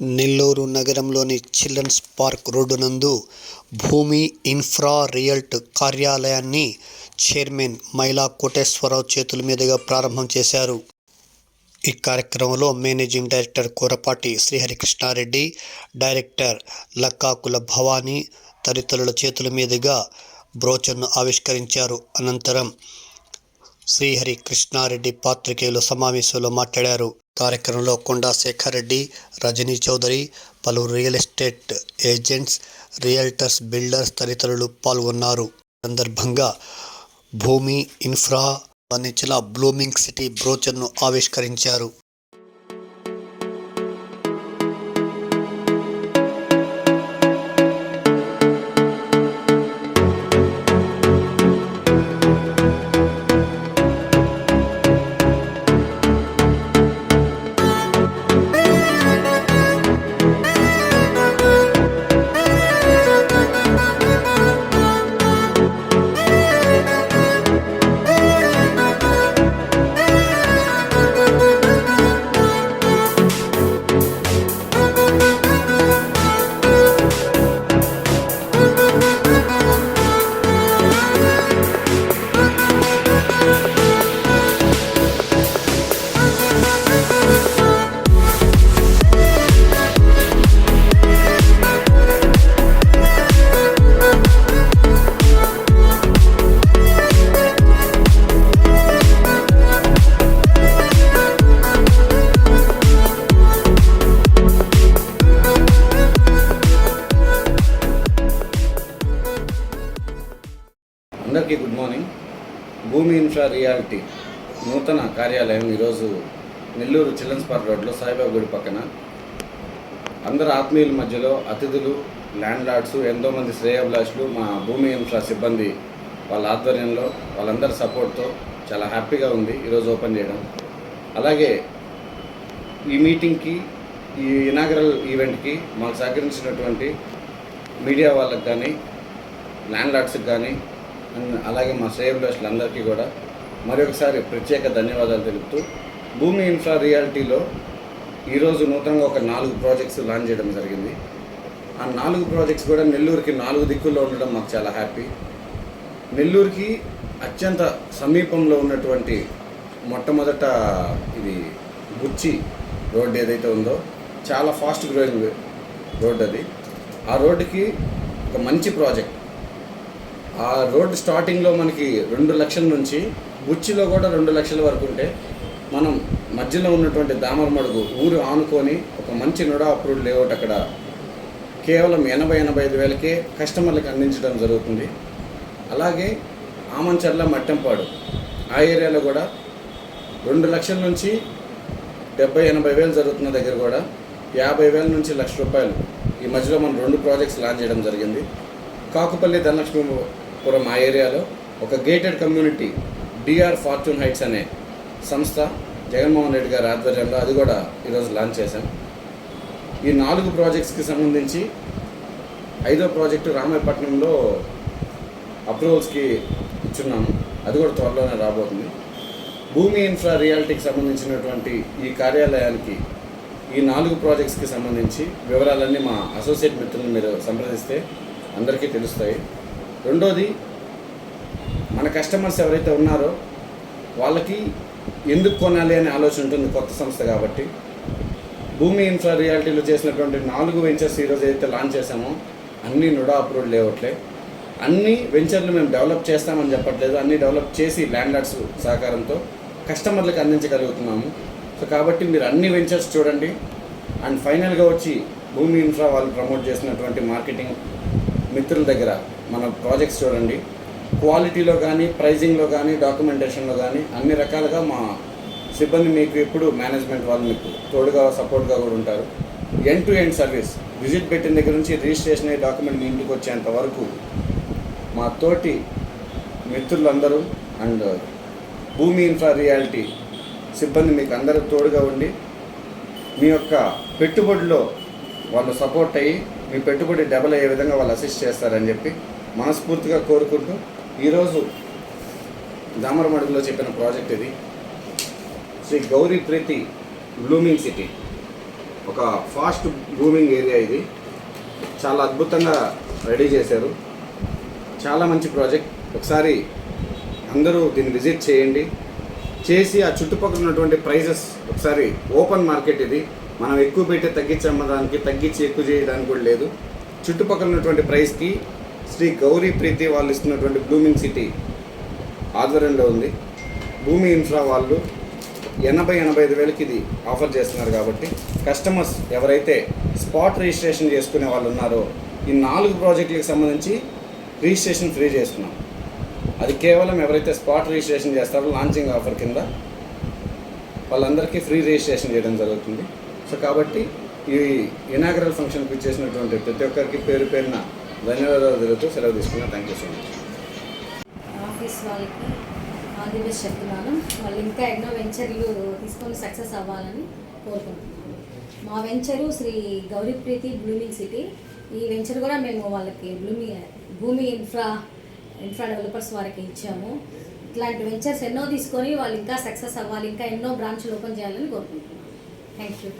నెల్లూరు నగరంలోని children's park road నందు భూమి ఇన్ఫ్రా రియల్ట్ కార్యాలయాన్ని చైర్మన్ మైలా కోటేశ్వరరావు చేతుల మీదుగా ప్రారంభం చేశారు. ఈ కార్యక్రమంలో managing director Kurapati Sriharikrishnareddy director Lakkakula Bhavani తదితరుల చేతుల మీదుగా బ్రోచర్ను ఆవిష్కరించారు. అనంతరం శ్రీహరి కృష్ణారెడ్డి పాత్రికేయులు సమావేశంలో మాట్లాడారు. కార్యక్రమంలో కొండా శేఖర్ రెడ్డి రజనీ చౌదరి పలువురు real estate agents realtors builders తదితరులు పాల్గొన్నారు. సందర్భంగా భూమి ఇన్ఫ్రా అందించిన బ్లూమింగ్ సిటీ బ్రోచర్ను ఆవిష్కరించారు. అందరికీ good morning. Bhumi infra reality నూతన కార్యాలయం ఈరోజు నెల్లూరు చిల్డ్రన్స్ పార్క్ రోడ్లో సాయిబాబా గుడి పక్కన. అందరు ఆత్మీయుల మధ్యలో అతిథులు ల్యాండ్ లార్డ్స్ ఎంతోమంది శ్రేయాభిలాషులు మా భూమి ఇన్ఫ్రా సిబ్బంది వాళ్ళ ఆధ్వర్యంలో వాళ్ళందరి సపోర్ట్తో చాలా హ్యాపీగా ఉంది ఈరోజు ఓపెన్ చేయడం. అలాగే ఈ మీటింగ్కి ఈ ఇనాగరల్ ఈవెంట్కి మాకు సహకరించినటువంటి మీడియా వాళ్ళకి కానీ ల్యాండ్ లార్డ్స్కి కానీ అలాగే మా శ్రేయభిలాషులందరికీ కూడా మరొకసారి ప్రత్యేక ధన్యవాదాలు తెలుపుతూ భూమి ఇన్ఫ్రా రియాలిటీలో ఈరోజు నూతనంగా ఒక నాలుగు ప్రాజెక్ట్స్ లాంచ్ చేయడం జరిగింది. ఆ నాలుగు ప్రాజెక్ట్స్ కూడా నెల్లూరుకి నాలుగు దిక్కుల్లో ఉండడం మాకు చాలా హ్యాపీ. నెల్లూరుకి అత్యంత సమీపంలో ఉన్నటువంటి మొట్టమొదట ఇది బుచ్చి రోడ్డు ఏదైతే ఉందో చాలా ఫాస్ట్ గ్రోయింగ్ రోడ్ అది. ఆ రోడ్డుకి ఒక మంచి ప్రాజెక్ట్ ఆ రోడ్ స్టార్టింగ్లో మనకి రెండు లక్షల నుంచి బుచ్చిలో కూడా రెండు లక్షల వరకు ఉంటే మనం మధ్యలో ఉన్నటువంటి దామరమడుగు ఊరు ఆనుకొని ఒక మంచి నుడా అప్రూవ్డ్ లేఅవుట్ అక్కడ కేవలం ఎనభై ఎనభై ఐదు వేలకే కస్టమర్లకు అందించడం జరుగుతుంది. అలాగే ఆమంచర్ల మట్టెంపాడు ఆ ఏరియాలో కూడా రెండు లక్షల నుంచి డెబ్బై ఎనభై వేలు జరుగుతున్న దగ్గర కూడా యాభై వేల నుంచి లక్ష రూపాయలు ఈ మధ్యలో మనం రెండు ప్రాజెక్ట్స్ లాంచ్ చేయడం జరిగింది. కాకుపల్లి ధనలక్ష్మి పురం ఆ ఏరియాలో ఒక gated community DR fortune heights అనే సంస్థ జగన్మోహన్ రెడ్డి గారి ఆధ్వర్యంలో అది కూడా ఈరోజు లాంచ్ చేశాం. ఈ నాలుగు ప్రాజెక్ట్స్కి సంబంధించి ఐదో ప్రాజెక్టు రామాయపట్నంలో అప్రూవల్స్కి ఇచ్చున్నాము. అది కూడా త్వరలోనే రాబోతుంది. భూమి ఇన్ఫ్రా రియాలిటీకి సంబంధించినటువంటి ఈ కార్యాలయానికి ఈ నాలుగు ప్రాజెక్ట్స్కి సంబంధించి వివరాలన్నీ మా అసోసియేట్ మిత్రులను మీరు సంప్రదిస్తే అందరికీ తెలుస్తాయి. రెండోది మన కస్టమర్స్ ఎవరైతే ఉన్నారో వాళ్ళకి ఎందుకు కొనాలి అనే ఆలోచన ఉంటుంది కొత్త సంస్థ కాబట్టి. భూమి ఇన్ఫ్రా రియాలిటీలో చేసినటువంటి నాలుగు వెంచర్స్ ఈరోజు ఏదైతే లాంచ్ చేశామో అన్నీ నుడా అప్రూవ్డ్ లేవట్లే అన్ని వెంచర్లు మేము డెవలప్ చేస్తామని చెప్పట్లేదు. అన్ని డెవలప్ చేసి ల్యాండ్ లార్డ్స్ సహకారంతో కస్టమర్లకు అందించగలుగుతున్నాము. సో కాబట్టి మీరు అన్ని వెంచర్స్ చూడండి. అండ్ ఫైనల్గా వచ్చి భూమి ఇన్ఫ్రా వాళ్ళు ప్రమోట్ చేసినటువంటి మార్కెటింగ్ మిత్రుల దగ్గర మన ప్రాజెక్ట్స్ చూడండి. క్వాలిటీలో కానీ ప్రైజింగ్లో కానీ డాక్యుమెంటేషన్లో కానీ అన్ని రకాలుగా మా సిబ్బంది మీకు ఎప్పుడు మేనేజ్మెంట్ వాళ్ళు మీకు తోడుగా సపోర్ట్గా కూడా ఉంటారు. End to end service visit పెట్టిన దగ్గర నుంచి రిజిస్ట్రేషన్ అయ్యే డాక్యుమెంట్ మీ ఇంటికి వచ్చేంత వరకు మా తోటి మిత్రులందరూ అండ్ భూమి ఇన్ఫ్రా రియాలిటీ సిబ్బంది మీకు అందరూ తోడుగా ఉండి మీ యొక్క పెట్టుబడిలో వాళ్ళు సపోర్ట్ అయ్యి మీ పెట్టుబడి డబల్ అయ్యే విధంగా వాళ్ళు అసిస్ట్ చేస్తారని చెప్పి మనస్ఫూర్తిగా కోరుకుంటూ ఈరోజు దామరమడుగులో చెప్పిన ప్రాజెక్ట్ ఇది. Sri Gowri Preethi blooming city. ఒక ఫాస్ట్ బ్లూమింగ్ ఏరియా ఇది. చాలా అద్భుతంగా రెడీ చేశారు. చాలా మంచి ప్రాజెక్ట్. ఒకసారి అందరూ దీన్ని విజిట్ చేయండి. చేసి ఆ చుట్టుపక్కల ఉన్నటువంటి ప్రైజెస్ ఒకసారి ఓపెన్ మార్కెట్ ఇది. మనం ఎక్కువ పెట్టి తగ్గించి అమ్మడానికి తగ్గించి ఎక్కువ చేయడానికి కూడా లేదు. చుట్టుపక్కల ఉన్నటువంటి ప్రైస్కి శ్రీ గౌరీ ప్రీతి వాళ్ళు ఇస్తున్నటువంటి బ్లూమింగ్ సిటీ ఆధ్వర్యంలో ఉంది. భూమి ఇన్ఫ్రా వాళ్ళు ఎనభై ఎనభై ఐదు వేలకి ఇది ఆఫర్ చేస్తున్నారు కాబట్టి కస్టమర్స్ ఎవరైతే స్పాట్ రిజిస్ట్రేషన్ చేసుకునే వాళ్ళు ఉన్నారో ఈ నాలుగు ప్రాజెక్టులకు సంబంధించి రిజిస్ట్రేషన్ ఫ్రీ చేస్తున్నాం. అది కేవలం ఎవరైతే స్పాట్ రిజిస్ట్రేషన్ చేస్తారో లాంచింగ్ ఆఫర్ కింద వాళ్ళందరికీ ఫ్రీ రిజిస్ట్రేషన్ చేయడం జరుగుతుంది. సో కాబట్టి ఈ ఇనాగరల్ ఫంక్షన్కి చేసినటువంటి ప్రతి ఒక్కరికి పేరు పేరున ధన్యవాదాలు తెలుగుతూ సెలవు తీసుకున్నా. Thank you so much office వాళ్ళకి ఆల్ ది బెస్ట్ చెప్తున్నాను. వాళ్ళు ఇంకా ఎన్నో వెంచర్లు తీసుకొని సక్సెస్ అవ్వాలని కోరుకుంటున్నాను. మా venture Sri Gowripreethi blooming city. ఈ వెంచర్ కూడా మేము వాళ్ళకి భూమి భూమి ఇన్ఫ్రా ఇన్ఫ్రా డెవలపర్స్ వారికి ఇచ్చాము. ఇట్లాంటి వెంచర్స్ ఎన్నో తీసుకొని వాళ్ళు ఇంకా సక్సెస్ అవ్వాలి ఇంకా ఎన్నో బ్రాంచ్లు ఓపెన్ చేయాలని కోరుకుంటున్నాను. Thank you